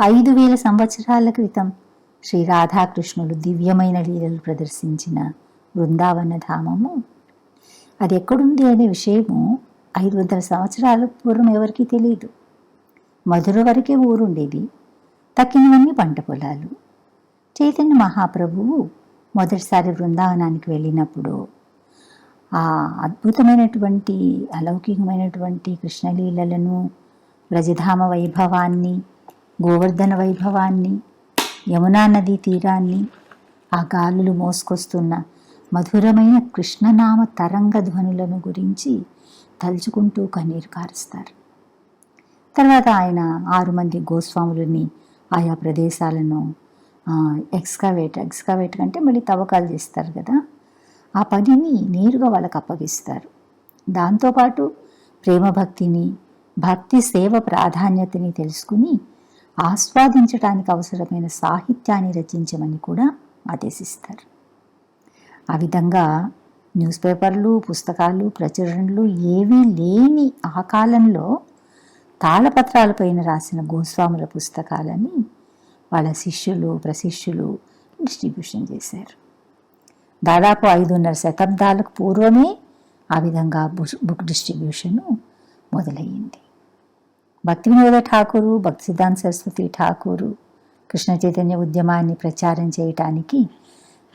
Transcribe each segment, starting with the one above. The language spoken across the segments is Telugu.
ఐదు వేల సంవత్సరాల క్రితం శ్రీ రాధాకృష్ణులు దివ్యమైన లీలలు ప్రదర్శించిన బృందావన ధామము. అది ఎక్కడుంది అనే విషయము ఐదు వందల సంవత్సరాల పూర్వం ఎవరికీ తెలియదు మధుర వరకే ఊరుండేది తక్కినవన్నీ పంట పొలాలు. చైతన్య మహాప్రభువు మొదటిసారి బృందావనానికి వెళ్ళినప్పుడు ఆ అద్భుతమైనటువంటి అలౌకికమైనటువంటి కృష్ణలీలలను రజధామ వైభవాన్ని గోవర్ధన వైభవాన్ని యమునా నదీ తీరాన్ని ఆ గాలులు మోసుకొస్తున్న మధురమైన కృష్ణనామ తరంగ ధ్వనులను గురించి తలుచుకుంటూ కన్నీరు కారుస్తారు. తర్వాత ఆయన ఆరు మంది గోస్వాములని ఆయా ప్రదేశాలను ఎక్స్కవేట్ ఎక్స్కవేట్ అంటే మళ్ళీ తవ్వకాలు చేస్తారు కదా. ఆ పనిని నేరుగా వాళ్ళకి అప్పగిస్తారు. దాంతోపాటు ప్రేమ భక్తిని భక్తి సేవ ప్రాధాన్యతని తెలుసుకుని ఆస్వాదించడానికి అవసరమైన సాహిత్యాన్ని రచించమని కూడా ఆదేశిస్తారు. ఆ విధంగా న్యూస్ పేపర్లు పుస్తకాలు ప్రచురణలు ఏవీ లేని ఆ కాలంలో తాళపత్రాలపైన రాసిన గోస్వాముల పుస్తకాలని వాళ్ళ శిష్యులు ప్రశిష్యులు డిస్ట్రిబ్యూషన్ చేశారు. దాదాపు ఐదున్నర శతాబ్దాలకు పూర్వమే ఆ విధంగా బుక్ డిస్ట్రిబ్యూషను మొదలయ్యింది. భక్తి వినోద ఠాకూరు భక్తి సిద్ధాంత సరస్వతి ఠాకూరు కృష్ణ చైతన్య ఉద్యమాన్ని ప్రచారం చేయటానికి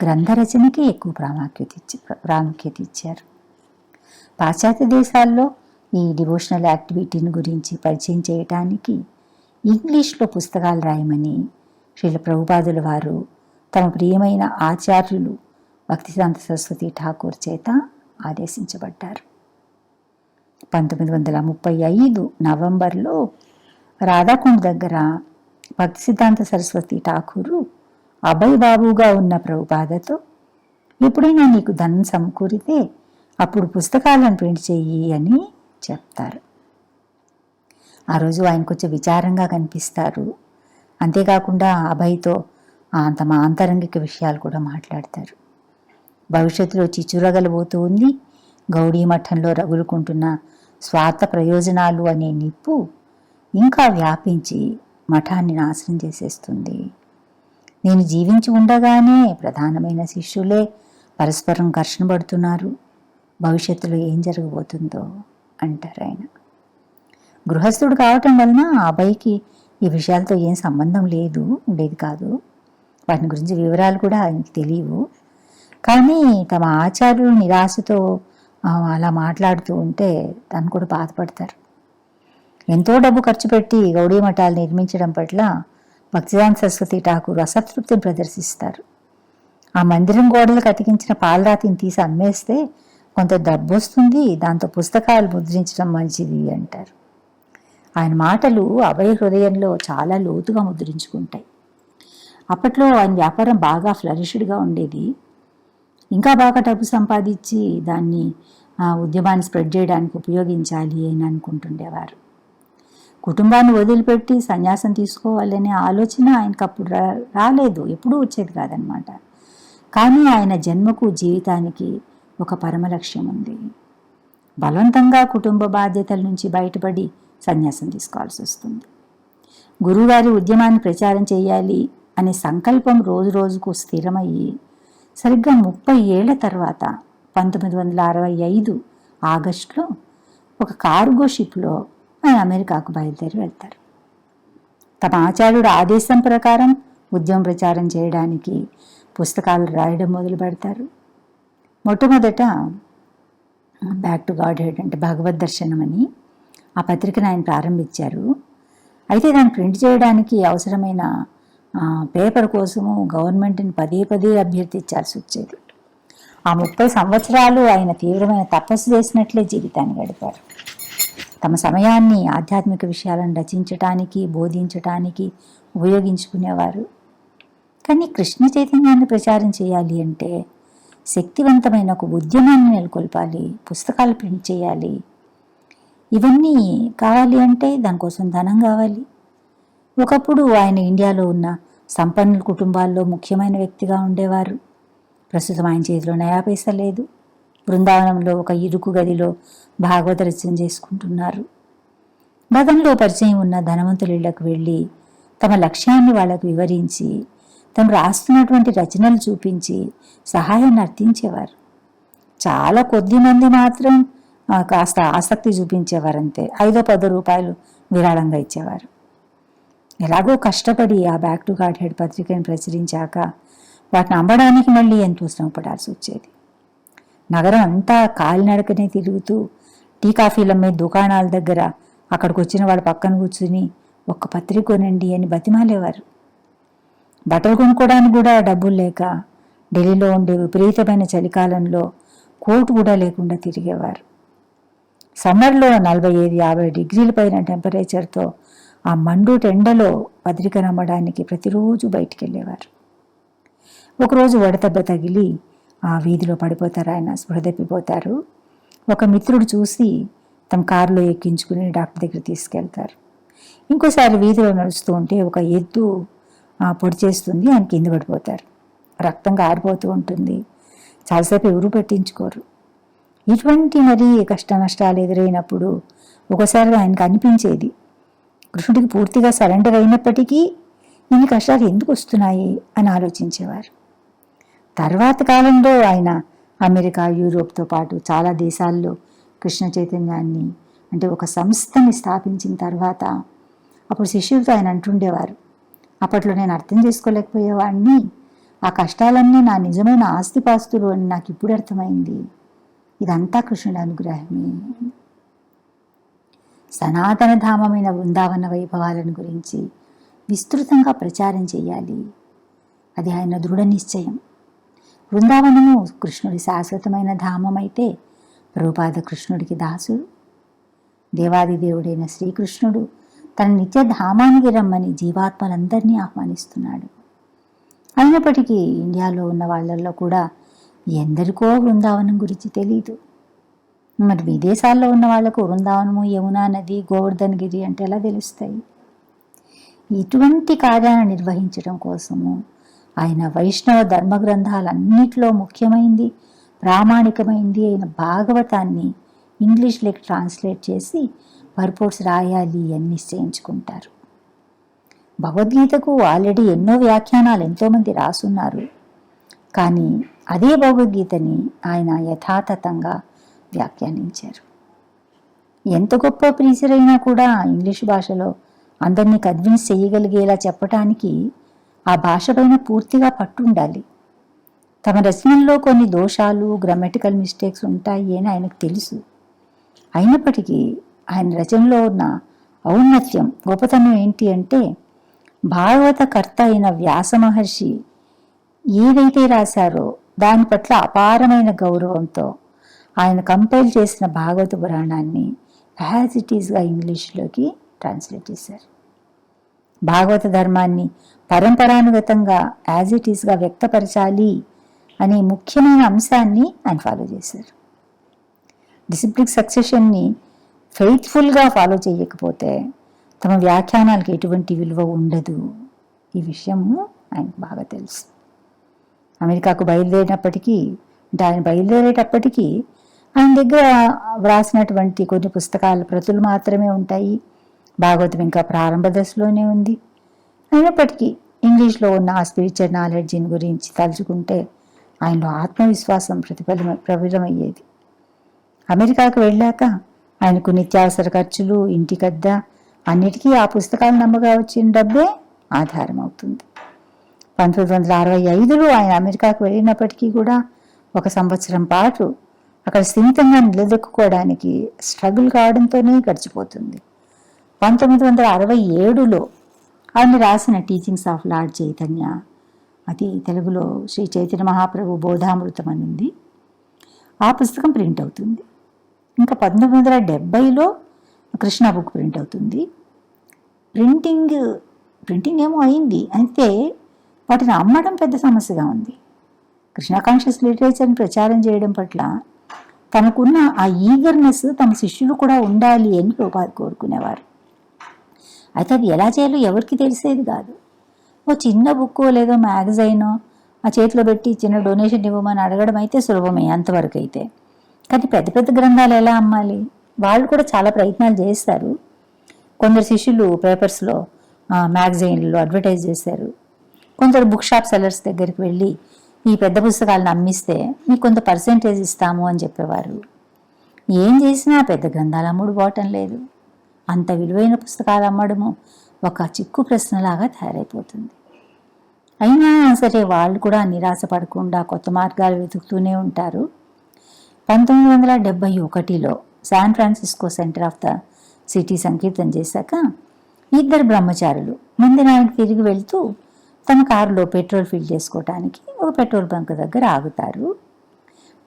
గ్రంథ రచనకి ఎక్కువ ప్రాముఖ్యత ఇచ్చి ప్రాముఖ్యత ఇచ్చారు. పాశ్చాత్య దేశాల్లో ఈ డివోషనల్ యాక్టివిటీని గురించి పరిచయం చేయటానికి ఇంగ్లీష్లో పుస్తకాలు రాయమని శ్రీల ప్రభుపాదుల వారు తమ ప్రియమైన ఆచార్యులు భక్తిశాంత సరస్వతి ఠాకూర్ చేత ఆదేశించబడ్డారు. పంతొమ్మిది వందల ముప్పై ఐదు నవంబర్లో రాధాకుండ్ దగ్గర భక్తి సిద్ధాంత సరస్వతి ఠాకూరు అభయ్ బాబుగా ఉన్న ప్రభుపాదతో ఎప్పుడైనా నీకు ధనం సమకూరితే అప్పుడు పుస్తకాలను ప్రింట్ చెయ్యి అని చెప్తారు. ఆ రోజు ఆయన కొంచెం విచారంగా కనిపిస్తారు. అంతేకాకుండా అభయ్తో తమ ఆంతరంగిక విషయాలు కూడా మాట్లాడతారు. భవిష్యత్తులో చిచ్చురగలబోతూ ఉంది. గౌడీ మఠంలో రగులుకుంటున్న స్వార్థ ప్రయోజనాలు అనే నిప్పు ఇంకా వ్యాపించి మఠాన్ని నాశనం చేసేస్తుంది. నేను జీవించి ఉండగానే ప్రధానమైన శిష్యులే పరస్పరం ఘర్షణ పడుతున్నారు. భవిష్యత్తులో ఏం జరగబోతుందో అంటారు ఆయన. గృహస్థుడు కావటం వలన ఆ అబ్బాయికి ఈ విషయాలతో ఏం సంబంధం లేదు ఉండేది కాదు. వాటి గురించి వివరాలు కూడా ఆయనకి తెలియవు. కానీ తమ ఆచార్యులు నిరాశతో అలా మాట్లాడుతూ ఉంటే తను కూడా బాధపడతారు. ఎంతో డబ్బు ఖర్చు పెట్టి గౌడీ మఠాలు నిర్మించడం పట్ల భక్తిదాన్ సరస్వతి ఠాకూర్ అసంతృప్తిని ప్రదర్శిస్తారు. ఆ మందిరం గోడలకు అతికించిన పాలరాతిని తీసి అమ్మేస్తే కొంత డబ్బు వస్తుంది దాంతో పుస్తకాలు ముద్రించడం మంచిది అంటారు. ఆయన మాటలు అభయ హృదయంలో చాలా లోతుగా ముద్రించుకుంటాయి. అప్పట్లో ఆయన వ్యాపారం బాగా ఫ్లరిష్డ్గా ఉండేది. ఇంకా బాగా డబ్బు సంపాదించి దాన్ని ఉద్యమాన్ని స్ప్రెడ్ చేయడానికి ఉపయోగించాలి అని అనుకుంటుండేవారు. కుటుంబాన్ని వదిలిపెట్టి సన్యాసం తీసుకోవాలనే ఆలోచన ఆయనకు అప్పుడు రాలేదు. ఎప్పుడూ వచ్చేది కాదనమాట. కానీ ఆయన జన్మకు జీవితానికి ఒక పరమ లక్ష్యం ఉంది. బలవంతంగా కుటుంబ బాధ్యతల నుంచి బయటపడి సన్యాసం తీసుకోవాల్సి వస్తుంది. గురువుగారి ఉద్యమాన్ని ప్రచారం చేయాలి అనే సంకల్పం రోజు రోజుకు స్థిరమయ్యి సరిగ్గా ముప్పై ఏళ్ళ తర్వాత పంతొమ్మిది వందల అరవై ఐదు ఆగస్టులో ఒక కార్గో షిప్లో ఆయన అమెరికాకు బయలుదేరి వెళ్తారు. తమ ఆచార్యుడు ఆదేశం ప్రకారం ఉద్యమం ప్రచారం చేయడానికి పుస్తకాలు రాయడం మొదలు పెడతారు. మొట్టమొదట బ్యాక్ టు గాడ్ హెడ్ అంటే భగవద్ దర్శనం అని ఆ పత్రికను ఆయన ప్రారంభించారు. అయితే దాన్ని ప్రింట్ చేయడానికి అవసరమైన పేపర్ కోసము గవర్నమెంట్ని పదే పదే అభ్యర్థించాల్సి వచ్చేది. ఆ ముప్పై సంవత్సరాలు ఆయన తీవ్రమైన తపస్సు చేసినట్లే జీవితాన్ని గడిపారు. తమ సమయాన్ని ఆధ్యాత్మిక విషయాలను రచించటానికి బోధించటానికి ఉపయోగించుకునేవారు. కానీ కృష్ణ చైతన్యాన్ని ప్రచారం చేయాలి అంటే శక్తివంతమైన ఒక ఉద్యమాన్ని నెలకొల్పాలి పుస్తకాలు ప్రింట్ చేయాలి. ఇవన్నీ కావాలి అంటే దానికోసం ధనం కావాలి. ఒకప్పుడు ఆయన ఇండియాలో ఉన్న సంపన్నుల కుటుంబాల్లో ముఖ్యమైన వ్యక్తిగా ఉండేవారు. ప్రస్తుతం ఆయన చేతిలో నయా పైసా లేదు. బృందావనంలో ఒక ఇరుకు గదిలో భాగవత రచన చేసుకుంటున్నారు. గతంలో పరిచయం ఉన్న ధనవంతులకు వెళ్ళి తమ లక్ష్యాన్ని వాళ్ళకు వివరించి తను రాస్తున్నటువంటి రచనలు చూపించి సహాయాన్ని అర్థించేవారు చాలా కొద్ది మంది మాత్రం కాస్త ఆసక్తి చూపించేవారంతే. ఐదో పదో రూపాయలు విరాళంగా ఇచ్చేవారు. ఎలాగో కష్టపడి ఆ బ్యాక్ టు గాడ్ హెడ్ పత్రికను ప్రచురించాక వాటిని అమ్మడానికి మళ్ళీ ఎంతో శ్రమ పడాల్సి వచ్చేది. నగరం అంతా కాలినడకనే తిరుగుతూ టీ కాఫీలు అమ్మే దుకాణాల దగ్గర అక్కడికి వచ్చిన వాళ్ళ పక్కన కూర్చుని ఒక్క పత్రిక కొనండి అని బతిమాలేవారు. బట్టలు కొనుక్కోవడానికి కూడా డబ్బులు లేక ఢిల్లీలో ఉండే విపరీతమైన చలికాలంలో కోటు కూడా లేకుండా తిరిగేవారు. సమ్మర్లో నలభై ఐదు యాభై డిగ్రీల పైన టెంపరేచర్తో ఆ మండు టెండలో పత్రిక నమ్మడానికి ప్రతిరోజు బయటికి వెళ్ళేవారు ఒకరోజు వడదెబ్బ తగిలి ఆ వీధిలో పడిపోతారు ఆయన స్పృహ తప్పిపోతారు. ఒక మిత్రుడు చూసి తమ కారులో ఎక్కించుకుని డాక్టర్ దగ్గర తీసుకెళ్తారు. ఇంకోసారి వీధిలో నడుస్తూ ఉంటే ఒక ఎద్దు పొడి చేస్తుంది ఆయన కింద పడిపోతారు. రక్తం కారిపోతూ ఉంటుంది. చాలాసేపు ఎవరు పట్టించుకోరు. ఇటువంటి మరి కష్ట నష్టాలు ఎదురైనప్పుడు ఒకసారి ఆయనకు అనిపించేది కృష్ణుడికి పూర్తిగా సరెండర్ అయినప్పటికీ ఇన్ని కష్టాలు ఎందుకు వస్తున్నాయి అని ఆలోచించేవారు. తర్వాత కాలంలో ఆయన అమెరికా యూరోప్తో పాటు చాలా దేశాల్లో కృష్ణ చైతన్యాన్ని అంటే ఒక సంస్థని స్థాపించిన తర్వాత అప్పుడు శిష్యులతో ఆయన అంటుండేవారు. అప్పట్లో నేను అర్థం చేసుకోలేకపోయేవాడిని. ఆ కష్టాలన్నీ నా నిజమైన ఆస్తిపాస్తులు అని నాకు ఇప్పుడు అర్థమైంది. ఇదంతా కృష్ణుడి అనుగ్రహమే. సనాతన ధామమైన బృందావన వైభవాలను గురించి విస్తృతంగా ప్రచారం చేయాలి. అది ఆయన దృఢ నిశ్చయం. బృందావనము కృష్ణుడి శాశ్వతమైన ధామమైతే రూపాద కృష్ణుడికి దాసుడు. దేవాది దేవుడైన శ్రీకృష్ణుడు తన నిత్య ధామానికి రమ్మని జీవాత్మలందరినీ ఆహ్వానిస్తున్నాడు. అయినప్పటికీ ఇండియాలో ఉన్న వాళ్ళల్లో కూడా ఎందరికో బృందావనం గురించి తెలియదు మరి విదేశాల్లో ఉన్న వాళ్ళకు వృందావనము యమునా నది గోవర్ధన్ గిరి అంటే ఎలా తెలుస్తాయి? ఇటువంటి కార్యాలను నిర్వహించడం కోసము ఆయన వైష్ణవ ధర్మ గ్రంథాలన్నిటిలో ముఖ్యమైంది ప్రామాణికమైంది అయిన భాగవతాన్ని ఇంగ్లీష్లోకి ట్రాన్స్లేట్ చేసి పర్పోర్ట్స్ రాయాలి అని నిశ్చయించుకుంటారు. భగవద్గీతకు ఆల్రెడీ ఎన్నో వ్యాఖ్యానాలు ఎంతోమంది రాసున్నారు. కానీ అదే భగవద్గీతని ఆయన యథాతథంగా వ్యాఖ్యానించారు. ఎంత గొప్ప ప్రీచర్ అయినా కూడా ఇంగ్లీష్ భాషలో అందరినీ కన్విన్స్ చేయగలిగేలా చెప్పటానికి ఆ భాషపైన పూర్తిగా పట్టుండాలి. తమ రచనల్లో కొన్ని దోషాలు గ్రామటికల్ మిస్టేక్స్ ఉంటాయి అని ఆయనకు తెలుసు. అయినప్పటికీ ఆయన రచనలో ఉన్న ఔన్నత్యం గొప్పతనం ఏంటి అంటే భాగవత కర్త అయిన వ్యాస మహర్షి ఏదైతే రాశారో దాని పట్ల అపారమైన గౌరవంతో ఆయన కంపైల్ చేసిన భాగవత పురాణాన్ని యాజ్ ఇట్ ఈస్గా ఇంగ్లీష్లోకి ట్రాన్స్లేట్ చేశారు. భాగవత ధర్మాన్ని పరంపరానుగతంగా యాజ్ ఇట్ ఈస్గా వ్యక్తపరచాలి అనే ముఖ్యమైన అంశాన్ని ఆయన ఫాలో చేశారు. డిసిప్లిక్ సక్సెషన్ని ఫెయిత్ఫుల్గా ఫాలో చేయకపోతే తమ వ్యాఖ్యానాలకు ఎటువంటి విలువ ఉండదు. ఈ విషయము ఆయనకు బాగా తెలుసు. అమెరికాకు బయలుదేరినప్పటికీ అంటే ఆయన బయలుదేరేటప్పటికీ ఆయన దగ్గర వ్రాసినటువంటి కొన్ని పుస్తకాల ప్రతులు మాత్రమే ఉంటాయి. భాగవతం ఇంకా ప్రారంభ దశలోనే ఉంది. అయినప్పటికీ ఇంగ్లీష్లో ఉన్న ఆ స్పిరిచువల్ నాలెడ్జిని గురించి తలుచుకుంటే ఆయనలో ఆత్మవిశ్వాసం ప్రతిఫలం ప్రబలమయ్యేది. అమెరికాకు వెళ్ళాక ఆయనకు నిత్యావసర ఖర్చులు ఇంటికద్ద అన్నిటికీ ఆ పుస్తకాలు నమ్మగా వచ్చిన డబ్బే ఆధారం అవుతుంది. పంతొమ్మిది వందల అరవై ఐదులో ఆయన అమెరికాకు వెళ్ళినప్పటికీ కూడా ఒక సంవత్సరం పాటు అక్కడ స్థిమితంగా నిలదొక్కుకోవడానికి స్ట్రగుల్ కావడంతోనే గడిచిపోతుంది. పంతొమ్మిది వందల అరవై ఏడులో ఆయన రాసిన టీచింగ్స్ ఆఫ్ లార్డ్ చైతన్య అది తెలుగులో శ్రీ చైతన్య మహాప్రభు బోధామృతం అని ఉంది. ఆ పుస్తకం ప్రింట్ అవుతుంది. ఇంకా పంతొమ్మిది వందల డెబ్బైలో కృష్ణ బుక్ ప్రింట్ అవుతుంది. ప్రింటింగ్ ప్రింటింగ్ ఏమో అయింది. అయితే వాటిని అమ్మడం పెద్ద సమస్యగా ఉంది. కృష్ణ కాన్షియస్ లిటరేచర్ని ప్రచారం చేయడం పట్ల తనకున్న ఆ ఈగర్నెస్ తమ శిష్యులు కూడా ఉండాలి అని ప్రభుపాద కోరుకునేవారు. అయితే అది ఎలా చేయాలో ఎవరికి తెలిసేది కాదు. ఓ చిన్న బుక్ లేదో మ్యాగజైనో ఆ చేతిలో పెట్టి చిన్న డొనేషన్ ఇవ్వమని అడగడం అయితే సులభమే అంతవరకు అయితే. కానీ పెద్ద పెద్ద గ్రంథాలు ఎలా అమ్మాలి? వాళ్ళు కూడా చాలా ప్రయత్నాలు చేస్తారు. కొందరు శిష్యులు పేపర్స్లో మ్యాగజైన్లలో అడ్వర్టైజ్ చేశారు. కొందరు బుక్ షాప్ సెల్లర్స్ దగ్గరికి వెళ్ళి ఈ పెద్ద పుస్తకాలను అమ్మిస్తే మీకు కొంత పర్సెంటేజ్ ఇస్తాము అని చెప్పేవారు. ఏం చేసినా పెద్ద గ్రంథాలు అమ్ముడు పోవటం లేదు. అంత విలువైన పుస్తకాలు అమ్మడము ఒక చిక్కు ప్రశ్నలాగా తయారైపోతుంది. అయినా సరే వాళ్ళు కూడా నిరాశ పడకుండా కొత్త మార్గాలు వెతుకుతూనే ఉంటారు. పంతొమ్మిది వందల డెబ్బై ఒకటిలో San Francisco centre of the city సంకీర్తన చేశాక ఇద్దరు బ్రహ్మచారులు మందిరానికి తిరిగి వెళ్తూ తమ కారులో పెట్రోల్ ఫిల్ చేసుకోవటానికి ఒక పెట్రోల్ బంక్ దగ్గర ఆగుతారు.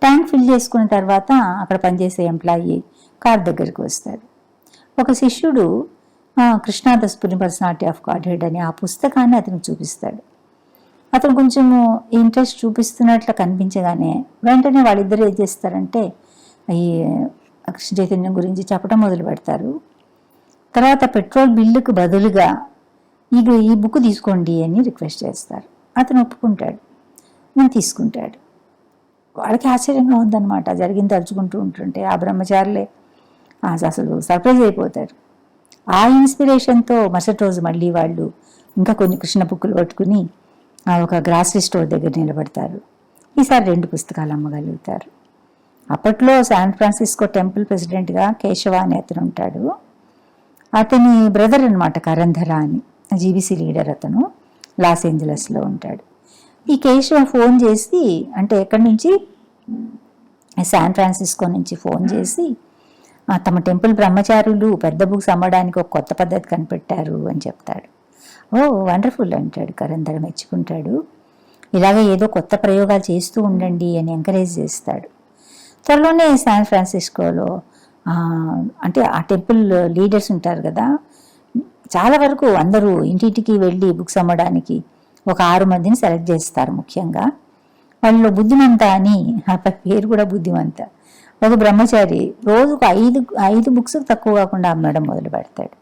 ట్యాంక్ ఫిల్ చేసుకున్న తర్వాత అక్కడ పనిచేసే ఎంప్లాయీ కార్ దగ్గరికి వస్తాడు ఒక శిష్యుడు ఆ, Krishnadas Puri personality of Godhead అనే ఆ పుస్తకాన్ని అతనికి చూపిస్తాడు. అతను కొంచెము ఇంట్రెస్ట్ చూపిస్తున్నట్లు కనిపించగానే వెంటనే వాళ్ళిద్దరు ఏం చేస్తారంటే ఈ కృష్ణ చైతన్యం గురించి చెప్పడం మొదలు పెడతారు తర్వాత పెట్రోల్ బిల్లుకు బదులుగా ఇది ఈ బుక్ తీసుకోండి అని రిక్వెస్ట్ చేస్తారు. అతను ఒప్పుకుంటాడు. నేను తీసుకుంటాడు. వాళ్ళకి ఆశ్చర్యంగా ఉందన్నమాట. జరిగింది తలుచుకుంటూ ఉంటుంటే ఆ బ్రహ్మచారులే అసలు సర్ప్రైజ్ అయిపోతారు. ఆ ఇన్స్పిరేషన్తో మరుసటి రోజు మళ్ళీ వాళ్ళు ఇంకా కొన్ని కృష్ణ బుక్కులు పట్టుకుని ఆ ఒక గ్రాసరీ స్టోర్ దగ్గర నిలబడతారు. ఈసారి రెండు పుస్తకాలు అమ్మగలుగుతారు. అప్పట్లో శాన్ ఫ్రాన్సిస్కో టెంపుల్ ప్రెసిడెంట్గా కేశవ అనే అతను ఉంటాడు. అతని బ్రదర్ అనమాట కరంధర అని. జీబీసీ లీడర్ అతను లాస్ ఏంజలస్లో ఉంటాడు. ఈ కేశవ ఫోన్ చేసి అంటే ఎక్కడి నుంచి? శాన్ ఫ్రాన్సిస్కో నుంచి ఫోన్ చేసి తమ టెంపుల్ బ్రహ్మచారులు పెద్ద బుక్స్ అమ్మడానికి ఒక కొత్త పద్ధతి కనిపెట్టారు అని చెప్తాడు. ఓ వండర్ఫుల్ అంటాడు కరంధర మెచ్చుకుంటాడు. ఇలాగే ఏదో కొత్త ప్రయోగాలు చేస్తూ ఉండండి అని ఎంకరేజ్ చేస్తాడు. త్వరలోనే శాన్ ఫ్రాన్సిస్కోలో అంటే ఆ టెంపుల్ లీడర్స్ ఉంటారు కదా చాలా వరకు అందరూ ఇంటింటికి వెళ్ళి బుక్స్ అమ్మడానికి ఒక ఆరు మందిని సెలెక్ట్ చేస్తారు ముఖ్యంగా. వాళ్ళు బుద్ధిమంత అని ఆ పేరు కూడా బుద్ధిమంత. ఒక బ్రహ్మచారి రోజుకు ఐదు ఐదు బుక్స్ తక్కువ కాకుండా అమ్మడం మొదలు పెడతాడు.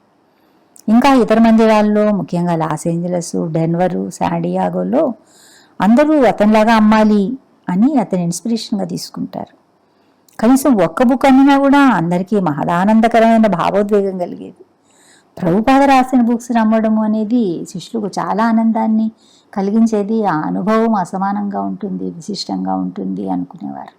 ఇంకా ఇతర మందిరాల్లో ముఖ్యంగా లాస్ ఏంజలస్ డెన్వరు శాండియాగోలో అందరూ అతనిలాగా అమ్మాలి అని అతని ఇన్స్పిరేషన్గా తీసుకుంటారు. కనీసం ఒక్క బుక్ అమ్మినా కూడా అందరికీ మహదానందకరమైన భావోద్వేగం కలిగేది. ప్రభుపాద రాసిన బుక్స్ నమ్మడము అనేది శిష్యులకు చాలా ఆనందాన్ని కలిగించేది ఆ అనుభవం అసమానంగా ఉంటుంది విశిష్టంగా ఉంటుంది అనుకునేవారు.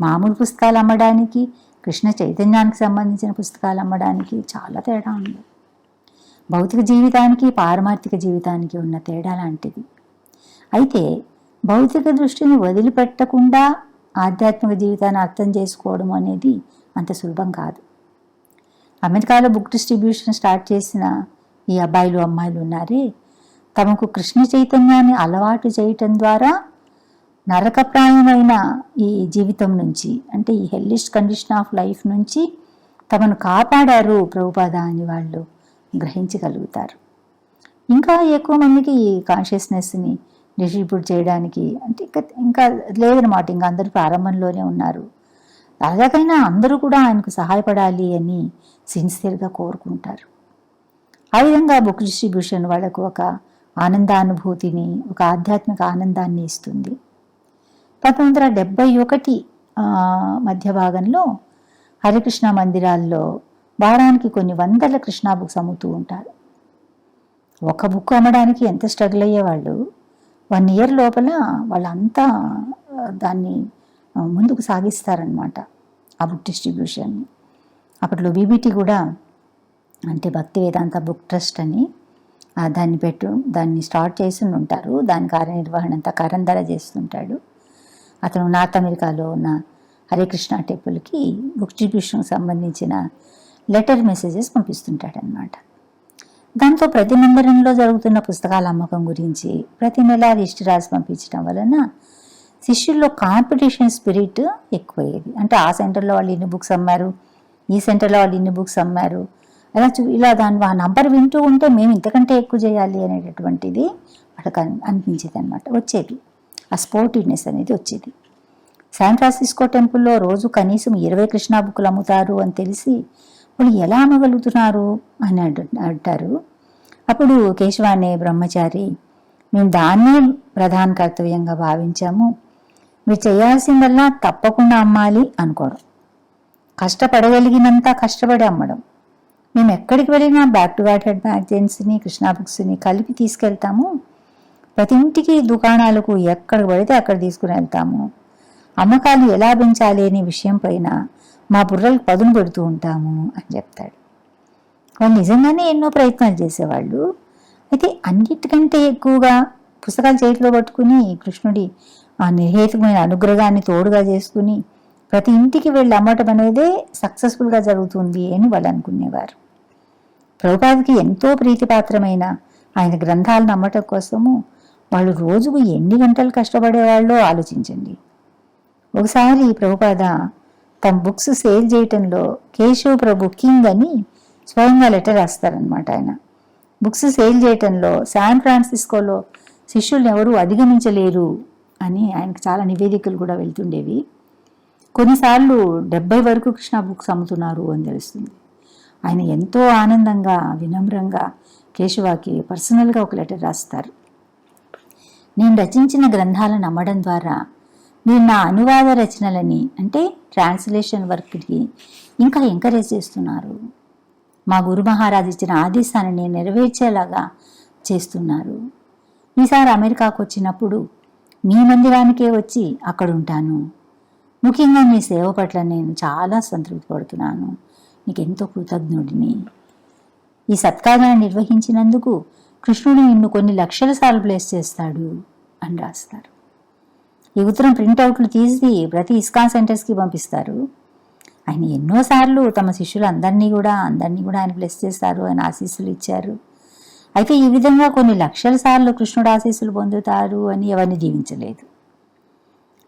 మామూలు పుస్తకాలు అమ్మడానికి కృష్ణ చైతన్యానికి సంబంధించిన పుస్తకాలు అమ్మడానికి చాలా తేడా ఉంది. భౌతిక జీవితానికి పారమార్థిక జీవితానికి ఉన్న తేడా లాంటిది. అయితే భౌతిక దృష్టిని వదిలిపెట్టకుండా ఆధ్యాత్మిక జీవితాన్ని అర్థం చేసుకోవడం అనేది అంత సులభం కాదు. అమెరికాలో బుక్ డిస్ట్రిబ్యూషన్ స్టార్ట్ చేసిన ఈ అబ్బాయిలు అమ్మాయిలు ఉన్నారే? తమకు కృష్ణ చైతన్యాన్ని అలవాటు చేయటం ద్వారా నరకప్రాయమైన ఈ జీవితం నుంచి అంటే ఈ హెల్లిష్ కండిషన్ ఆఫ్ లైఫ్ నుంచి తమను కాపాడారు ప్రభుపాద అని వాళ్ళు గ్రహించగలుగుతారు. ఇంకా ఎక్కువ మందికి ఈ కాన్షియస్నెస్ని డిస్ట్రిబ్యూట్ చేయడానికి అంటే ఇంకా ఇంకా లేదనమాట ఇంకా అందరూ ప్రారంభంలోనే ఉన్నారు. ఎలాగైనా అందరూ కూడా ఆయనకు సహాయపడాలి అని సిన్సియర్గా కోరుకుంటారు. ఆ విధంగా బుక్ డిస్ట్రిబ్యూషన్ వాళ్ళకు ఒక ఆనందానుభూతిని ఒక ఆధ్యాత్మిక ఆనందాన్ని ఇస్తుంది. పంతొమ్మిది వందల డెబ్బై ఒకటి మధ్య భాగంలో హరికృష్ణ మందిరాల్లో వారానికి కొన్ని వందల కృష్ణా బుక్స్ అమ్ముతూ ఉంటారు. ఒక బుక్ అమ్మడానికి ఎంత స్ట్రగుల్ అయ్యేవాళ్ళు? వన్ ఇయర్ లోపల వాళ్ళంతా దాన్ని ముందుకు సాగిస్తారనమాట ఆ బుక్ డిస్ట్రిబ్యూషన్ అప్పట్లో బీబీటీ కూడా అంటే భక్తి వేదాంత బుక్ ట్రస్ట్ అని దాన్ని పెట్టు దాన్ని స్టార్ట్ చేసి ఉంటారు దాని కార్యనిర్వహణ అంతా కరంధర చేస్తుంటాడు. అతను నార్త్ అమెరికాలో ఉన్న హరికృష్ణ టెంపుల్కి బుక్ డిస్ట్రిబ్యూషన్కి సంబంధించిన లెటర్ మెసేజెస్ పంపిస్తుంటాడనమాట దాంతో ప్రతి మందిరంలో జరుగుతున్న పుస్తకాల అమ్మకం గురించి ప్రతి నెల లిస్ట్ రాసి పంపించడం వలన శిష్యుల్లో కాంపిటీషన్ స్పిరిట్ ఎక్కువయ్యేది. అంటే ఆ సెంటర్లో వాళ్ళు ఇన్ని బుక్స్ అమ్మారు ఈ సెంటర్లో వాళ్ళు ఇన్ని బుక్స్ అమ్మారు అలా చూ ఇలా దాని ఆ నంబర్ వింటూ ఉంటే మేము ఇంతకంటే ఎక్కువ చేయాలి అనేటటువంటిది వాళ్ళకి అనిపించేది అనమాట వచ్చేది. ఆ స్పోర్టివ్నెస్ అనేది వచ్చేది. శాన్ ఫ్రాన్సిస్కో టెంపుల్లో రోజు కనీసం ఇరవై కృష్ణా బుక్కులు అమ్ముతారు అని తెలిసి వాళ్ళు ఎలా అమ్మగలుగుతున్నారు? అని అంటారు. అప్పుడు కేశవానే బ్రహ్మచారి మేము దాన్నే ప్రధాన కర్తవ్యంగా భావించాము. మీరు చేయాల్సిందల్లా తప్పకుండా అమ్మాలి అనుకోవడం కష్టపడగలిగినంత కష్టపడి అమ్మడం. మేము ఎక్కడికి వెళ్ళినా బ్యాక్ టు బ్యాక్ హెడ్ మ్యాగజైన్స్ని కృష్ణా బుక్స్ని కలిపి తీసుకెళ్తాము. ప్రతి ఇంటికి దుకాణాలకు ఎక్కడ పడితే అక్కడ తీసుకుని వెళ్తాము. అమ్మకాలు ఎలా పెంచాలి అనే విషయం పైన మా బుర్రలకు పదును పెడుతూ ఉంటాము అని చెప్తాడు. వాళ్ళు నిజంగానే ఎన్నో ప్రయత్నాలు చేసేవాళ్ళు. అయితే అన్నిటికంటే ఎక్కువగా పుస్తకాలు చేతిలో పట్టుకుని కృష్ణుడి ఆ నిర్హేతుకమైన అనుగ్రహాన్ని తోడుగా చేసుకుని ప్రతి ఇంటికి వెళ్ళి అమ్మటం అనేదే సక్సెస్ఫుల్గా జరుగుతుంది అని వాళ్ళు అనుకునేవారు. ప్రభుపాదికి ఎంతో ప్రీతిపాత్రమైన ఆయన గ్రంథాలను అమ్మటం కోసము వాళ్ళు రోజుకు ఎన్ని గంటలు కష్టపడేవాళ్ళో ఆలోచించండి. ఒకసారి ప్రభుపాద తమ బుక్స్ సేల్ చేయటంలో కేశవ్ ప్రభు కింగ్ అని స్వయంగా లెటర్ రాస్తారనమాట ఆయన. బుక్స్ సేల్ చేయటంలో శాన్ ఫ్రాన్సిస్కోలో శిష్యుల్ని ఎవరూ అధిగమించలేరు అని ఆయనకు చాలా నివేదికలు కూడా వెళ్తుండేవి. కొన్నిసార్లు డెబ్బై వరకు కృష్ణ బుక్స్ అమ్ముతున్నారు అని తెలుస్తుంది. ఆయన ఎంతో ఆనందంగా వినమ్రంగా కేశవాకి పర్సనల్గా ఒక లెటర్ రాస్తారు. నేను రచించిన గ్రంథాలను అమ్మడం ద్వారా మీరు నా అనువాద రచనలని అంటే ట్రాన్స్లేషన్ వర్క్కి ఇంకా ఎంకరేజ్ చేస్తున్నారు. మా గురు మహారాజ్ ఇచ్చిన ఆదేశాన్ని నేను నెరవేర్చేలాగా చేస్తున్నారు. ఈసారి అమెరికాకు వచ్చినప్పుడు మీ మందిరానికే వచ్చి అక్కడ ఉంటాను ముఖ్యంగా మీ సేవ పట్ల నేను చాలా సంతృప్తి పడుతున్నాను. నీకు ఎంతో కృతజ్ఞుడిని. ఈ సత్కారాన్ని నిర్వహించినందుకు కృష్ణుడు నిన్ను కొన్ని లక్షల సార్లు ప్లేస్ చేస్తాడు అని రాస్తారు. ఈ ఉత్తరం ప్రింట్అవుట్లు తీసి ప్రతి ఇస్కాన్ సెంటర్స్కి పంపిస్తారు. ఆయన ఎన్నోసార్లు తమ శిష్యులందరినీ కూడా అందరినీ కూడా ఆయన బ్లెస్ చేస్తారు ఆయన ఆశీస్సులు ఇచ్చారు. అయితే ఈ విధంగా కొన్ని లక్షల సార్లు కృష్ణుడు ఆశీస్సులు పొందుతారు అని ఎవరిని దీవించలేదు.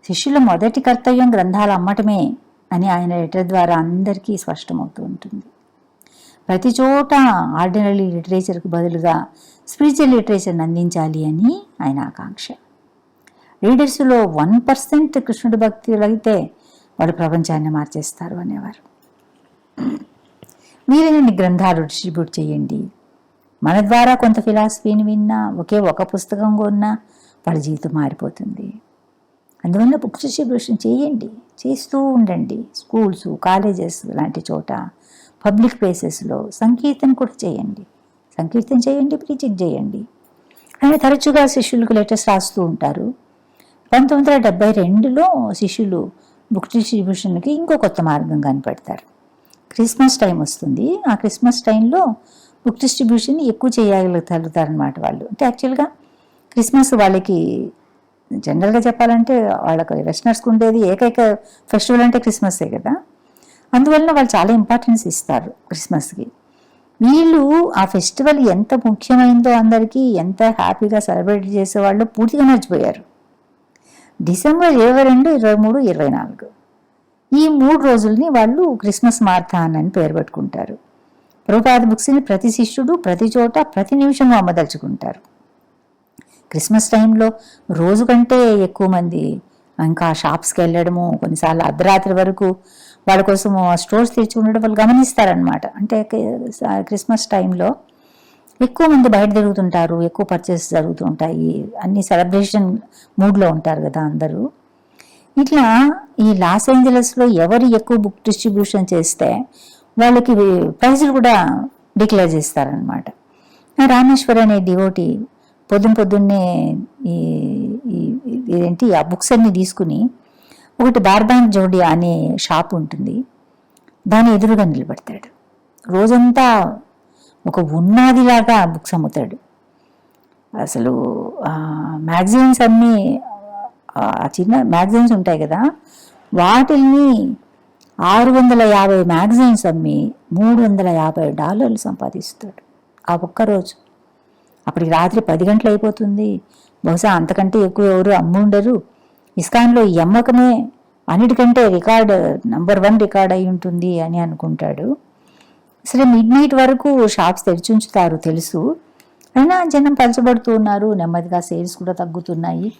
శిష్యుల మొదటి కర్తవ్యం గ్రంథాలు అమ్మటమే అని ఆయన లెటర్ ద్వారా అందరికీ స్పష్టమవుతూ ఉంటుంది. ప్రతి చోట ఆర్డినరీ లిటరేచర్కు బదులుగా స్పిరిచువల్ లిటరేచర్ని అందించాలి అని ఆయన ఆకాంక్ష. రీడర్స్లో వన్ పర్సెంట్ కృష్ణుడి భక్తులు అయితే వాడు ప్రపంచాన్ని మార్చేస్తారు అనేవారు. వీలైన గ్రంథాలు డిస్ట్రిబ్యూట్ చేయండి. మన ద్వారా కొంత ఫిలాసఫీని విన్నా ఒకే ఒక పుస్తకం కొన్నా వాళ్ళ జీవితం మారిపోతుంది. అందువల్ల బుక్ డిస్ట్రిబ్యూషన్ చేయండి చేస్తూ ఉండండి. స్కూల్స్ కాలేజెస్ లాంటి చోట పబ్లిక్ ప్లేసెస్లో సంకీర్తన కూడా చేయండి. సంకీర్తన చేయండి ప్రీచింగ్ చేయండి. ఆయన తరచుగా శిష్యులకు లెటర్స్ రాస్తూ ఉంటారు. పంతొమ్మిది వందల డెబ్బై రెండులో శిష్యులు బుక్ డిస్ట్రిబ్యూషన్కి ఇంకో కొత్త మార్గం కనిపెడతారు. క్రిస్మస్ టైం వస్తుంది. ఆ క్రిస్మస్ టైంలో బుక్ డిస్ట్రిబ్యూషన్ ఎక్కువ చేయగలుగుతారనమాట వాళ్ళు. అంటే యాక్చువల్గా క్రిస్మస్ వాళ్ళకి జనరల్గా చెప్పాలంటే వాళ్ళకి వెస్టర్నర్స్కి ఉండేది ఏకైక ఫెస్టివల్ అంటే క్రిస్మసే కదా. అందువల్ల వాళ్ళు చాలా ఇంపార్టెన్స్ ఇస్తారు క్రిస్మస్కి. వీళ్ళు ఆ ఫెస్టివల్ ఎంత ముఖ్యమైందో అందరికీ ఎంత హ్యాపీగా సెలబ్రేట్ చేసేవాళ్ళు పూర్తిగా మర్చిపోయారు. డిసెంబర్ ఇరవై రెండు ఇరవై మూడు ఇరవై నాలుగు. ఈ మూడు రోజుల్ని వాళ్ళు క్రిస్మస్ మార్థాన్ అని పేరు పెట్టుకుంటారు. ప్రభుపాద బుక్స్ని ప్రతి శిష్యుడు ప్రతి చోట ప్రతి నిమిషము అమ్మదలుచుకుంటారు. క్రిస్మస్ టైంలో రోజు కంటే ఎక్కువ మంది ఇంకా షాప్స్కి వెళ్ళడము కొన్నిసార్లు అర్ధరాత్రి వరకు వాళ్ళ కోసం స్టోర్స్ తెచ్చి ఉండడం వాళ్ళు గమనిస్తారనమాట అంటే క్రిస్మస్ టైంలో ఎక్కువ మంది బయట తిరుగుతుంటారు ఎక్కువ పర్చేస్ జరుగుతూ ఉంటాయి అన్ని సెలబ్రేషన్ మూడ్లో ఉంటారు కదా అందరూ. ఇట్లా ఈ లాస్ ఏంజలస్లో ఎవరు ఎక్కువ బుక్ డిస్ట్రిబ్యూషన్ చేస్తే వాళ్ళకి ప్రైజులు కూడా డిక్లేర్ చేస్తారనమాట రామేశ్వర్ అనే డివోటి పొద్దున్న పొద్దున్నే ఈ ఇదేంటి ఆ బుక్స్ అన్ని తీసుకుని ఒకటి బార్బాన్ జోడి అనే షాప్ ఉంటుంది. దాని ఎదురుగా నిలబడతాడు. రోజంతా ఒక ఉన్నాదిలాగా బుక్స్ అమ్ముతాడు. అసలు మ్యాగజైన్స్ అన్నీ ఆ చిన్న మ్యాగజైన్స్ ఉంటాయి కదా వాటిల్ని ఆరు వందల యాభై మ్యాగజైన్స్ అమ్మి మూడు వందల యాభై డాలర్లు సంపాదిస్తాడు. ఆ ఒక్కరోజు. అప్పటికి రాత్రి పది గంటలు అయిపోతుంది. బహుశా అంతకంటే ఎక్కువ ఎవరు అమ్ముండరు ఇస్కాన్లో ఈ అమ్మకమే అన్నిటికంటే రికార్డ్ నంబర్ వన్ రికార్డ్ అయి ఉంటుంది అని అనుకుంటాడు. సరే మిడ్ నైట్ వరకు షాప్స్ తెరిచుంచుతారు తెలుసు. అయినా జనం పలచబడుతూ ఉన్నారు. నెమ్మదిగా సేల్స్ కూడా తగ్గుతున్నాయి.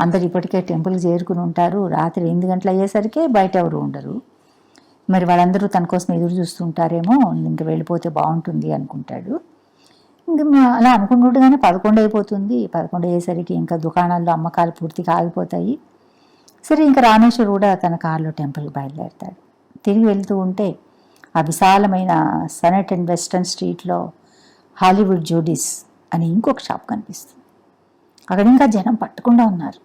అందరు ఇప్పటికే టెంపుల్కి చేరుకుని ఉంటారు. రాత్రి ఎనిమిది గంటలు అయ్యేసరికి బయట ఎవరు ఉండరు. మరి వాళ్ళందరూ తన కోసం ఎదురు చూస్తుంటారేమో ఇంక వెళ్ళిపోతే బాగుంటుంది అనుకుంటాడు. ఇంకా అలా అనుకుంటుండగానే పదకొండు అయిపోతుంది. పదకొండు అయ్యేసరికి ఇంకా దుకాణాల్లో అమ్మకాలు పూర్తిగా ఆగిపోతాయి. సరే ఇంకా రామేశ్వర్ కూడా తన కారులో టెంపుల్కి బయలుదేరుతాడు. తిరిగి వెళ్తూ ఉంటే ఆ విశాలమైన సనట్ అండ్ వెస్టర్న్ స్ట్రీట్లో హాలీవుడ్ జోడీస్ అని ఇంకొక షాప్ కనిపిస్తుంది. అక్కడ ఇంకా జనం పట్టకుండా ఉన్నారు.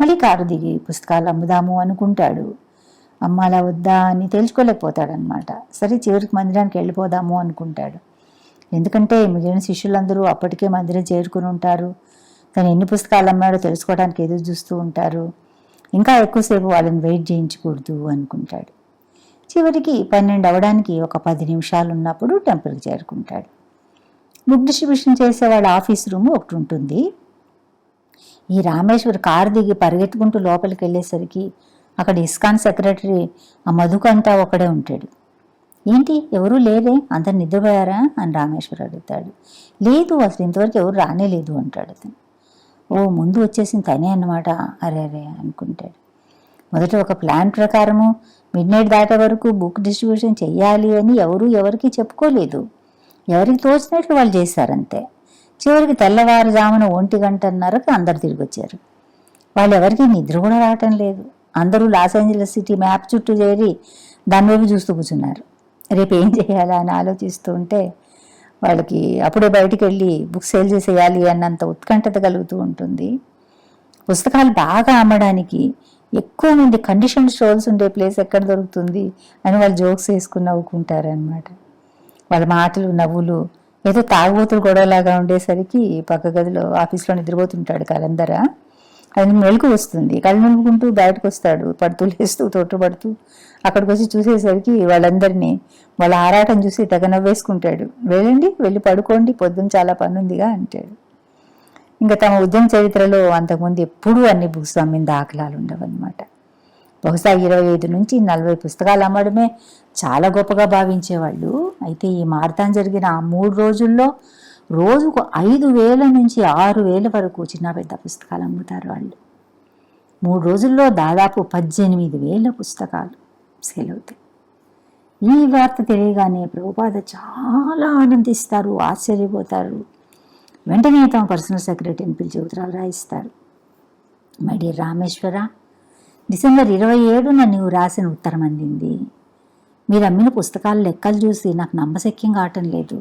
మళ్ళీ కారు దిగి పుస్తకాలు అమ్ముదాము అనుకుంటాడు. అమ్మాలా వద్దా అని తెలుసుకోలేకపోతాడనమాట సరే చివరికి మందిరానికి వెళ్ళిపోదాము అనుకుంటాడు. ఎందుకంటే మిగిలిన శిష్యులందరూ అప్పటికే మందిరం చేరుకుని ఉంటారు. తను ఎన్ని పుస్తకాలు అమ్మాడో తెలుసుకోవడానికి ఎదురు చూస్తూ ఉంటారు. ఇంకా ఎక్కువసేపు వాళ్ళని వెయిట్ చేయించకూడదు అనుకుంటాడు. చివరికి పన్నెండు అవడానికి ఒక పది నిమిషాలు ఉన్నప్పుడు టెంపుల్కి చేరుకుంటాడు. బుక్ డిస్ట్రిబ్యూషన్ చేసే వాళ్ళ ఆఫీస్ రూమ్ ఒకటి ఉంటుంది. ఈ రామేశ్వర్ కారు దిగి పరిగెత్తుకుంటూ లోపలికి వెళ్ళేసరికి అక్కడ ఇస్కాన్ సెక్రటరీ ఆ మధుకంతా ఒకడే ఉంటాడు. ఏంటి? ఎవరూ లేరే? అందరు నిద్రపోయారా? అని రామేశ్వర్ అడుగుతాడు. లేదు అసలు ఇంతవరకు ఎవరు రానే లేదు అంటాడు అతను. ఓ ముందు వచ్చేసింది తనే అన్నమాట. అరే అరే అనుకుంటాడు. మొదట ఒక ప్లాన్ ప్రకారము మిడ్ నైట్ దాటే వరకు బుక్ డిస్ట్రిబ్యూషన్ చెయ్యాలి అని ఎవరు ఎవరికి చెప్పుకోలేదు. ఎవరికి తోచినట్లు వాళ్ళు చేశారంతే. చివరికి తెల్లవారుజామున ఒంటి గంటన్నరకు అందరు తిరిగి వచ్చారు వాళ్ళు ఎవరికి నిద్ర కూడా రావటం లేదు. అందరూ లాస్ ఏంజలస్ సిటీ మ్యాప్ చుట్టూ చేరి దానివైపు చూస్తూ కూర్చున్నారు. రేపు ఏం చేయాలా అని ఆలోచిస్తూ ఉంటే వాళ్ళకి అప్పుడే బయటికి వెళ్ళి బుక్ సేల్ చేసేయాలి అన్నంత ఉత్కంఠత కలుగుతూ ఉంటుంది. పుస్తకాలు బాగా అమ్మడానికి ఎక్కువ మంది కండిషన్ స్టోర్స్ ఉండే ప్లేస్ ఎక్కడ దొరుకుతుంది అని వాళ్ళు జోక్స్ వేసుకుని నవ్వుకుంటారనమాట వాళ్ళ మాటలు నవ్వులు ఏదో తాగుబోతులు గొడవలాగా ఉండేసరికి పక్క గదిలో ఆఫీస్లో నిద్రపోతుంటాడు కలందరా. అది మెలకు వస్తుంది. కళ్ళు నింపుకుంటూ బయటకు వస్తాడు. పడుతూ లేస్తూ తొట్టుపడుతూ అక్కడికి వచ్చి చూసేసరికి వాళ్ళందరినీ వాళ్ళ ఆరాటం చూసి తెగ నవ్వేసుకుంటాడు. వెళ్ళండి వెళ్ళి పడుకోండి పొద్దున్న చాలా పని ఉందిగా అంటాడు. ఇంకా తమ ఉద్యమ చరిత్రలో అంతకుముందు ఎప్పుడూ అన్ని భూస్వామ్యం దాఖలాలు ఉండవన్నమాట బహుశా ఇరవై ఐదు నుంచి నలభై పుస్తకాలు అమ్మడమే చాలా గొప్పగా భావించేవాళ్ళు. అయితే ఈ మారతాన్ జరిగిన ఆ మూడు రోజుల్లో రోజుకు ఐదు వేల నుంచి ఆరు వేల వరకు చిన్న పెద్ద పుస్తకాలు అమ్ముతారు వాళ్ళు. మూడు రోజుల్లో దాదాపు పద్దెనిమిది వేల పుస్తకాలు సేల్ అవుతాయి ఈ వార్త తెలియగానే ప్రభుపాద చాలా ఆనందిస్తారు ఆశ్చర్యపోతారు. వెంటనే తమ పర్సనల్ సెక్రటరీని పిలిచి ఉత్తరాలు రాయిస్తారు. మై డియర్ రామేశ్వర డిసెంబర్ ఇరవై ఏడున నీవు రాసిన ఉత్తరం అందింది. మీరు అమ్మిన పుస్తకాల లెక్కలు చూసి నాకు నమ్మశక్యం కావటం లేదు.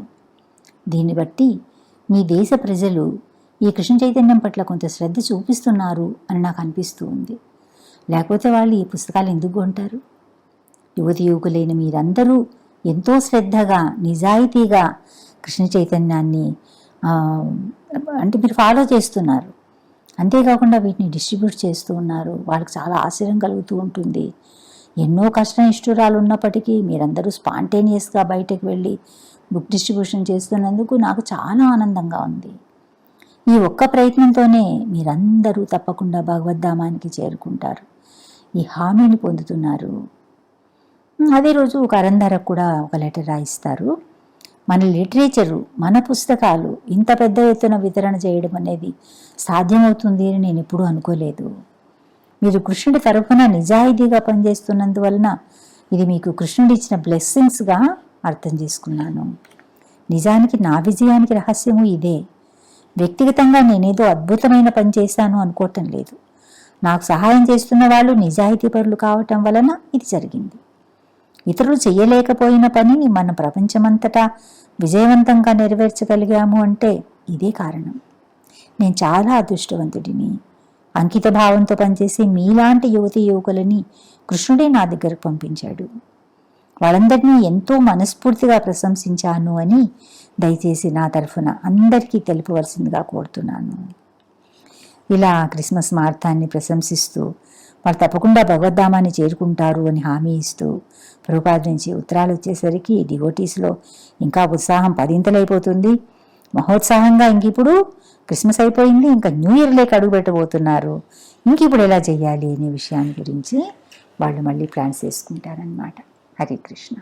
దీన్ని బట్టి మీ దేశ ప్రజలు ఈ కృష్ణ చైతన్యం పట్ల కొంత శ్రద్ధ చూపిస్తున్నారు అని నాకు అనిపిస్తూ ఉంది. లేకపోతే వాళ్ళు ఈ పుస్తకాలు ఎందుకు కొంటారు? యువతి యువకులైన మీరందరూ ఎంతో శ్రద్ధగా నిజాయితీగా కృష్ణ చైతన్యాన్ని అంటే మీరు ఫాలో చేస్తున్నారు. అంతేకాకుండా వీటిని డిస్ట్రిబ్యూట్ చేస్తూ ఉన్నారు. వాళ్ళకి చాలా ఆశ్చర్యం కలుగుతూ ఉంటుంది. ఎన్నో కష్ట ఇష్టరాలు ఉన్నప్పటికీ మీరందరూ స్పాంటేనియస్గా బయటకు వెళ్ళి బుక్ డిస్ట్రిబ్యూషన్ చేస్తున్నందుకు నాకు చాలా ఆనందంగా ఉంది. ఈ ఒక్క ప్రయత్నంతోనే మీరందరూ తప్పకుండా భగవద్ధామానికి చేరుకుంటారు. ఈ హామీని పొందుతున్నారు. అదే రోజు ఒక అరందరకు కూడా ఒక లెటర్ రాయిస్తారు. మన లిటరేచరు మన పుస్తకాలు ఇంత పెద్ద ఎత్తున వితరణ చేయడం అనేది సాధ్యమవుతుంది అని నేను ఎప్పుడూ అనుకోలేదు. మీరు కృష్ణుడి తరఫున నిజాయితీగా పనిచేస్తున్నందువలన ఇది మీకు కృష్ణుడి ఇచ్చిన బ్లెస్సింగ్స్గా అర్థం చేసుకున్నాను. నిజానికి నా విజయానికి రహస్యము ఇదే. వ్యక్తిగతంగా నేనేదో అద్భుతమైన పని చేశాను అనుకోవటం లేదు. నాకు సహాయం చేస్తున్న వాళ్ళు నిజాయితీ పరులు కావటం వలన ఇది జరిగింది. ఇతరులు చేయలేకపోయిన పనిని మన ప్రపంచమంతటా విజయవంతంగా నెరవేర్చగలిగాము అంటే ఇదే కారణం. నేను చాలా అదృష్టవంతుడిని. అంకిత భావంతో పనిచేసే మీలాంటి యువతి యువకులని కృష్ణుడే నా దగ్గరకు పంపించాడు. వాళ్ళందరినీ ఎంతో మనస్ఫూర్తిగా ప్రశంసించాను అని దయచేసి నా తరఫున అందరికీ తెలుపవలసిందిగా కోరుతున్నాను. ఇలా క్రిస్మస్ మార్తాన్ని ప్రశంసిస్తూ వాళ్ళు తప్పకుండా భగవద్ధామాన్ని చేరుకుంటారు అని హామీ ఇస్తూ ప్రభుపాద నుంచి ఉత్తరాలు వచ్చేసరికి డివోటీస్లో ఇంకా ఉత్సాహం పదింతలైపోతుంది. మహోత్సాహంగా ఇంక ఇప్పుడు క్రిస్మస్ అయిపోయింది ఇంకా న్యూ ఇయర్లోకి అడుగు పెట్టబోతున్నారు. ఇంక ఇప్పుడు ఎలా చేయాలి అనే విషయాన్ని గురించి వాళ్ళు మళ్ళీ ప్లాన్స్ చేసుకుంటారనమాట హరే కృష్ణ.